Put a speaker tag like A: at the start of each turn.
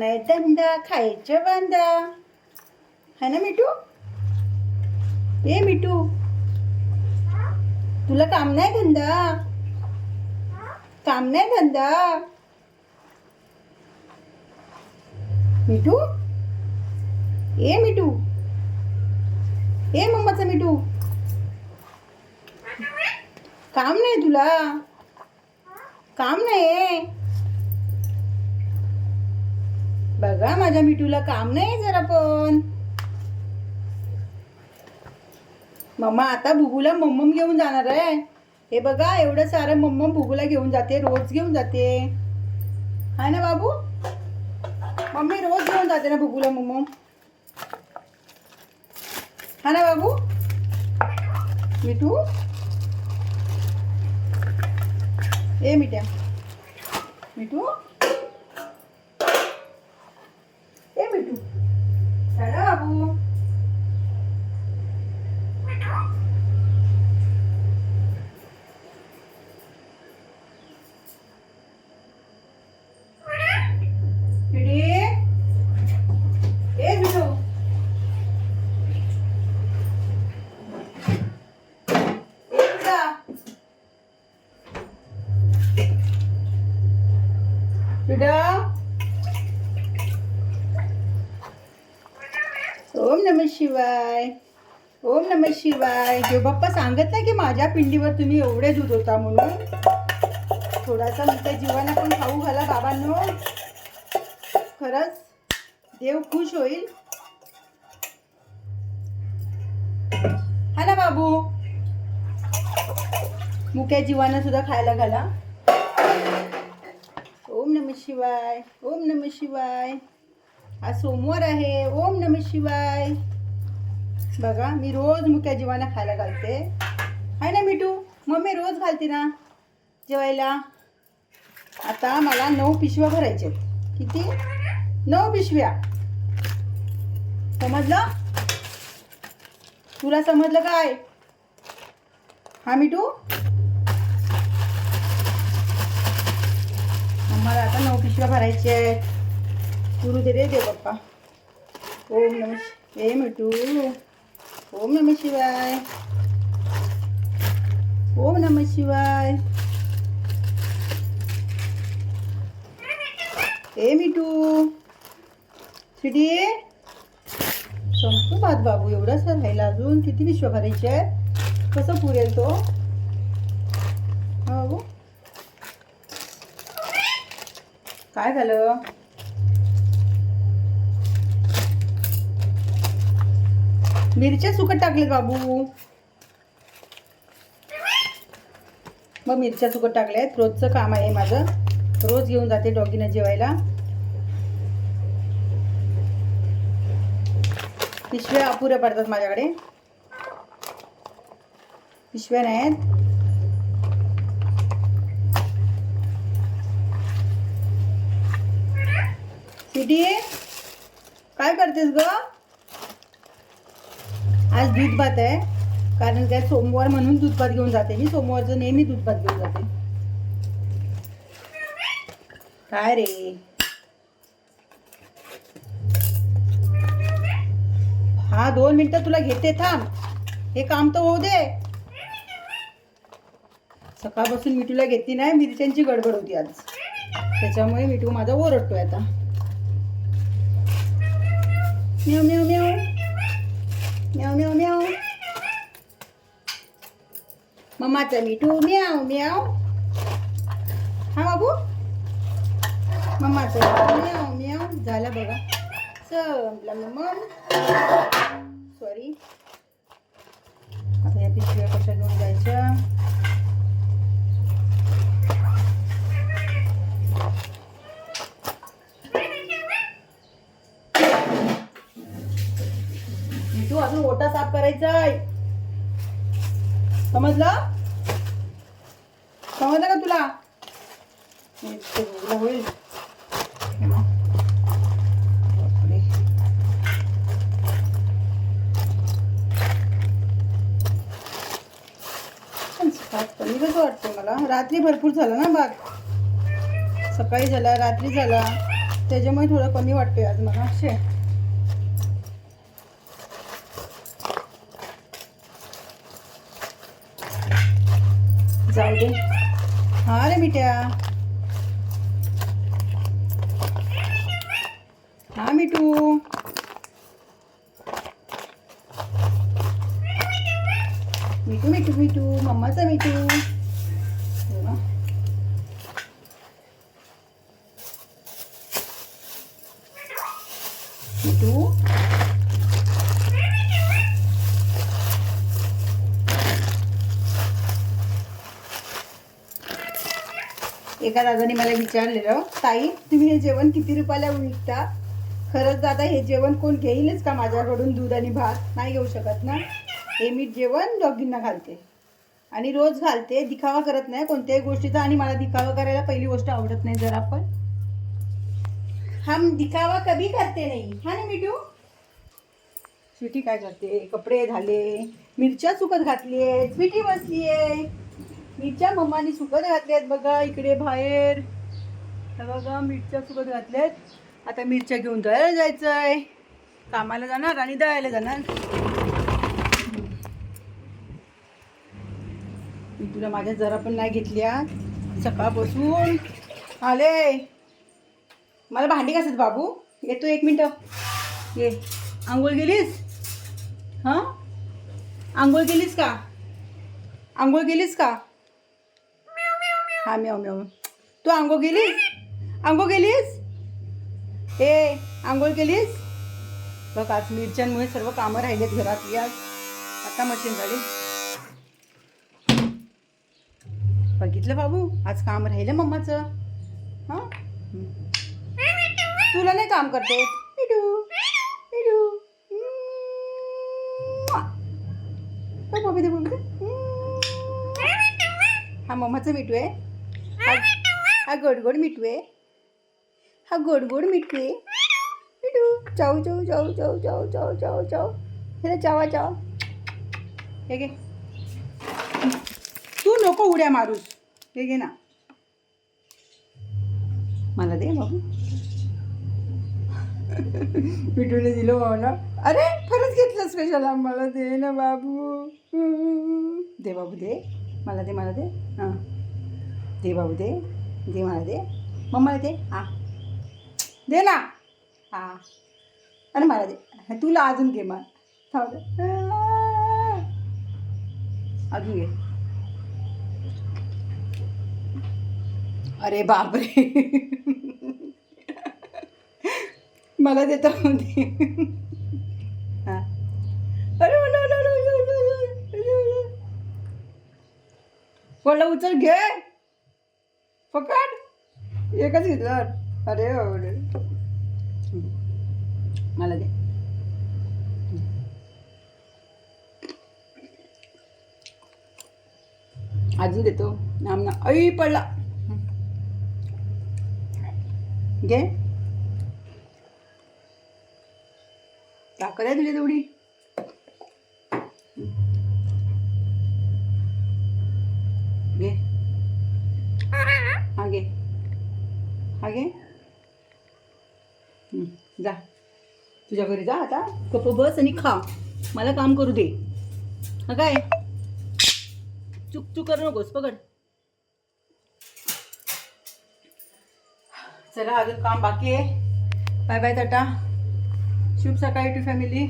A: नाही धंदा खायचे बांधा है ना मिठू? ए मिठू तुला काम नाही धंदा? काम नाही धंदा? मिठू? ए मिठू ए मम्माचा मिठू. काम नाही तुला? काम नाही बघा माझ्या मिठूला काम नाही जरा पण मम्मा आता भुगूला मम्मम घेऊन जाणार आहे. हे बघा एवढं सारं मम्मम भुगूला घेऊन जाते रोज घेऊन जाते. हा ना बाबू? मम्मी रोज घेऊन जाते ना बुबूला मम्मम? हा ना बाबू? मिठू? ए मिठ्या. मिठू ए मिठू चला बाबू मिठी ए मिठू ए मिठा बेटा ओम नम शिवाय. ओम नम शिवाय. देवबाप्पा सांगत नाही की माझ्या पिंडीवर तुम्ही एवढे दूध होता म्हणून. थोडासा नुसत्या जीवाना पण खाऊ घाला बाबांनो. खरंच देव खुश होईल. हा ना बाबू. मुक्या जीवाना सुद्धा खायला घाला. ओम नम शिवाय. ओम नम शिवाय. आज सोमवार आहे. ओम नम शिवाय. बघा मी रोज मुक्या जीवांना खायला घालते. आहे ना मिठू? मम्मी रोज घालते ना जेवायला? आता मला नऊ पिशव्या भरायच्या किती? नऊ पिशव्या. समजलं? तुला समजलं काय? हा मिठू? आम्हाला आता नऊ पिशव्या भरायच्या आहेत. गुरु दे रे देव बाप्पा ओम नम हे ए मिठू ओम नम शिवाय ओम नम शिवाय ए मिठू सिटी संपू भात बाबू एवढाच राहिला अजून किती विश्व भरायचे आहेत कसं पुरेल तो हा बाबू काय झालं मिरच्या सुकट टाकलेत बाबू. मग मिरच्या सुकट टाकल्या आहेत रोजचं काम आहे माझं. रोज घेऊन जाते डॉगीनं जेवायला. पिशव्या अपुऱ्या पडतात माझ्याकडे. पिशव्या नाहीत सिटी काय करतेस ग? आज दूध भात आहे. कारण काय सोमवार म्हणून दूध भात घेऊन जाते मी. सोमवारचं नेहमी दूध भात घेऊन जाते. काय रे? हा दोन मिनिटं तुला घेते थांब. हे काम तर होऊ दे. सकाळपासून मिठूला घेतली नाही मिरच्यांची गडबड होती आज. त्याच्यामुळे मिठू माझा ओरडतोय आता. म्याव म्याव म्याव. म्याव म्याव म्याव मम्माचा मिठू म्याव म्याव हा बाबू? मम्माचा म्याव म्याव झाला बघा. संपला मम्मा सॉरी आता या पिशव्या कशा घेऊन जायच्या? तू अजून ओटा साफ करायचा आहे. समजलं? समजलं का तुला? होईल. बापरे. पण वाटतं मला? रात्री भरपूर झालं ना भात सकाळी झाला रात्री झाला. त्याच्यामुळे थोडं कमी वाटतंय आज मला. असे ஆயிடு ஆரம்பிட்டியா ஆமிட்டு மிட்டு மிட்டு மிட்டு. மம்மாசா மிட்டு மிட்டு. एका दादाने मला विचारलेलं ताई तुम्ही हे जेवण किती रुपयाला विकता? खरंच दादा हे जेवण कोण घेईलच का माझ्याकडून दूध आणि भात? नाही घेऊ शकत ना? हे मी जेवण दोघींना घालते आणि रोज घालते दिखावा करत नाही कोणत्याही गोष्टीचा आणि मला दिखावा करायला पहिली गोष्ट आवडत नाही जर आपण हम दिखावा कभी करते नाही हा ना मिठू? स्वीटी काय करते? कपडे झाले मिरच्या चुकत घातली आहे स्वीटी बसली आहे मिरच्या मम्मानी सुकत घातल्या आहेत बघा इकडे बाहेर. हे बघा मिरच्या सुकत घातल्यात. आता मिरच्या घेऊन दळायला जायचं आहे कामाला जाणार आणि दळायला जाणार. मी तुला माझ्या जरा पण नाही घेतल्या. सकाळपासून. आले. मला भांडी घासत बाबू. येतो एक मिनटं. ये. आंघोळ गेलीस? हां? आंघोळ गेलीस का? आंघोळ गेलीस का? हा म्याव म्याव. तू आंघोळ केलीस आंघोळ केलीस ए आंघोळ केलीस? बघ आज मिरच्यांमुळे सर्व कामं राहिलेत घरातली आज. आता मशीन झाली. बघितलं बाबू? आज काम राहिलं मम्माचं. हां? तुला नाही काम करते बघू दे बघू हा मम्माचं मिठू आहे. हा हा गोड गोड मिठू आहे. हा गोड गोड मिठू आहे. मिठू चाऊ चाऊ चाऊ चाऊ चाऊ चाऊ चाऊ चाऊ. हे चावा चावा. हे घे. तू नको उड्या मारूस. हे घे ना. मला दे बाबू. मिठूने दिलं मला अरे खरंच घेतलंस कशाला मला दे ना बाबू. दे बाबू दे. मला दे मला दे. हां. दे बाबू दे. दे मला दे. मम्माला दे. हां. दे ना. हां. अरे मला दे. तुला अजून घे मग थांब. दे. अजून घे. अरे बापरे. मला देतो दे. हां. अरे मला- उचल घे. फकट एकच घेतलं. अरे अरे मला दे. अजून देतो. नाम ना. ऐ पडला. घे. ताकद आहे तुझी तेवढी. अगे जा. तुझ्या घरी जा आता. गप्प बस आणि खा. मला काम करू दे. हा काय? चुक चुक करू नकोस पकड. चला अजून काम बाकी आहे. Bye bye tata. शुभ सकाळी टू फॅमिली